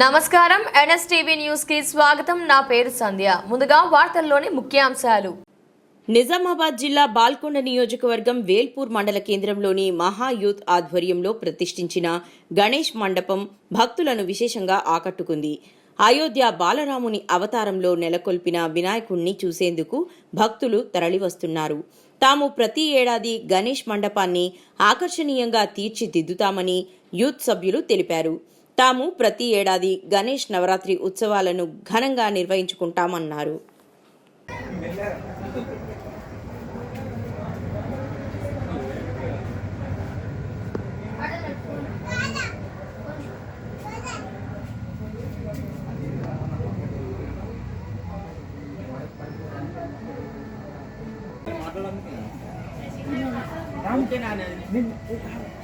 నమస్కారం. ఎన్ఎస్టీవీ న్యూస్కి స్వాగతం. నా పేరు సంధ్య. ముందుగా వార్తల్లోని ముఖ్యాంశాలు. నిజామాబాద్ జిల్లా బాల్కొండ నియోజకవర్గం వేల్పూర్ మండల కేంద్రంలోని మహాయూత్ ఆధ్వర్యంలో ప్రతిష్ఠించిన గణేష్ మండపం భక్తులను విశేషంగా ఆకట్టుకుంది. అయోధ్య బాలరాముని అవతారంలో నెలకొల్పిన వినాయకుణ్ణి చూసేందుకు భక్తులు తరలివస్తున్నారు. తాము ప్రతి ఏడాది గణేష్ మండపాన్ని ఆకర్షణీయంగా తీర్చిదిద్దుతామని యూత్ సభ్యులు తెలిపారు. తాము ప్రతి ఏడాది గణేష్ నవరాత్రి ఉత్సవాలను ఘనంగా నిర్వహించుకుంటామన్నారు. స్వర్ణగి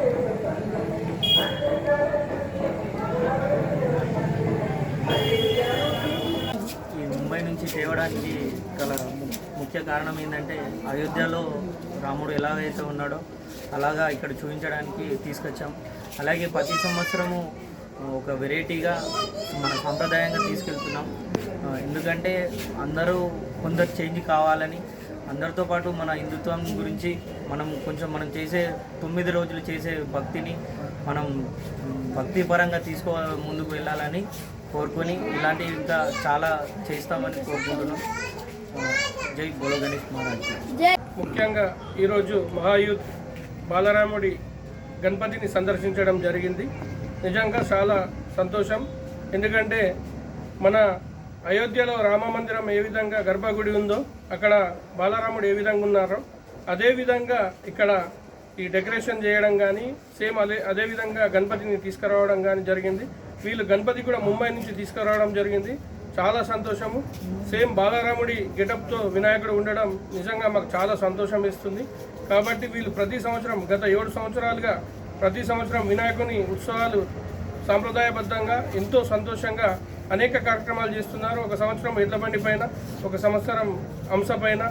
నుంచి తేవడానికి గల ముఖ్య కారణం ఏంటంటే అయోధ్యలో రాముడు ఎలాగైతే ఉన్నాడో అలాగా ఇక్కడ చూపించడానికి తీసుకొచ్చాం. అలాగే ప్రతి సంవత్సరము ఒక వెరైటీగా మన సాంప్రదాయంగా తీసుకెళ్తున్నాం. ఎందుకంటే అందరూ కొందరు చేంజ్ కావాలని అందరితో పాటు మన హిందుత్వం గురించి మనం కొంచెం మనం చేసే తొమ్మిది రోజులు చేసే భక్తిని మనం భక్తిపరంగా తీసుకో ముందుకు వెళ్ళాలని కోరుకొని ఇలాంటివి ఇంకా చాలా చేస్తామని కోరుకుంటున్నాం. జై బోలో గణేష్ మహారాజ్. ముఖ్యంగా ఈరోజు మహాయూత్ బాలరాముడి గణపతిని సందర్శించడం జరిగింది. నిజంగా చాలా సంతోషం. ఎందుకంటే మన అయోధ్యలో రామ మందిరం ఏ విధంగా గర్భగుడి ఉందో అక్కడ బాలరాముడు ఏ విధంగా ఉన్నారో అదేవిధంగా ఇక్కడ ఈ డెకరేషన్ చేయడం కానీ సేమ్ అదే అదే విధంగా గణపతిని తీసుకురావడం కానీ జరిగింది. వీళ్ళు గణపతి కూడా ముంబై నుంచి తీసుకురావడం జరిగింది. చాలా సంతోషము. సేమ్ బాలరాముడి గెటప్తో వినాయకుడు ఉండడం నిజంగా మాకు చాలా సంతోషం ఇస్తుంది. కాబట్టి వీళ్ళు ప్రతి సంవత్సరం గత ఏడు సంవత్సరాలుగా ప్రతి సంవత్సరం వినాయకుని ఉత్సవాలు సాంప్రదాయబద్ధంగా ఎంతో సంతోషంగా అనేక కార్యక్రమాలు చేస్తున్నారు. ఒక సంవత్సరం ఎడ్ల బండి పైన ఒక సంవత్సరం అంశ పైన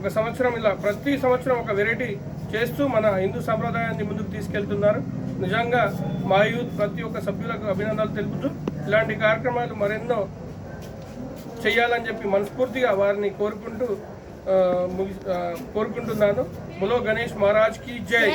ఒక సంవత్సరం ఇలా ప్రతి సంవత్సరం ఒక వెరైటీ చేస్తూ మన హిందూ సాంప్రదాయాన్ని ముందుకు తీసుకెళ్తున్నారు. నిజంగా మా యూత్ ప్రతి ఒక్క సభ్యులకు అభినందనలు తెలుపుతూ ఇలాంటి కార్యక్రమాలు మరెన్నో చేయాలని చెప్పి మనస్ఫూర్తిగా వారిని కోరుకుంటూ ముగి కోరుకుంటున్నాను. బులో గణేష్ మహారాజ్కి జై.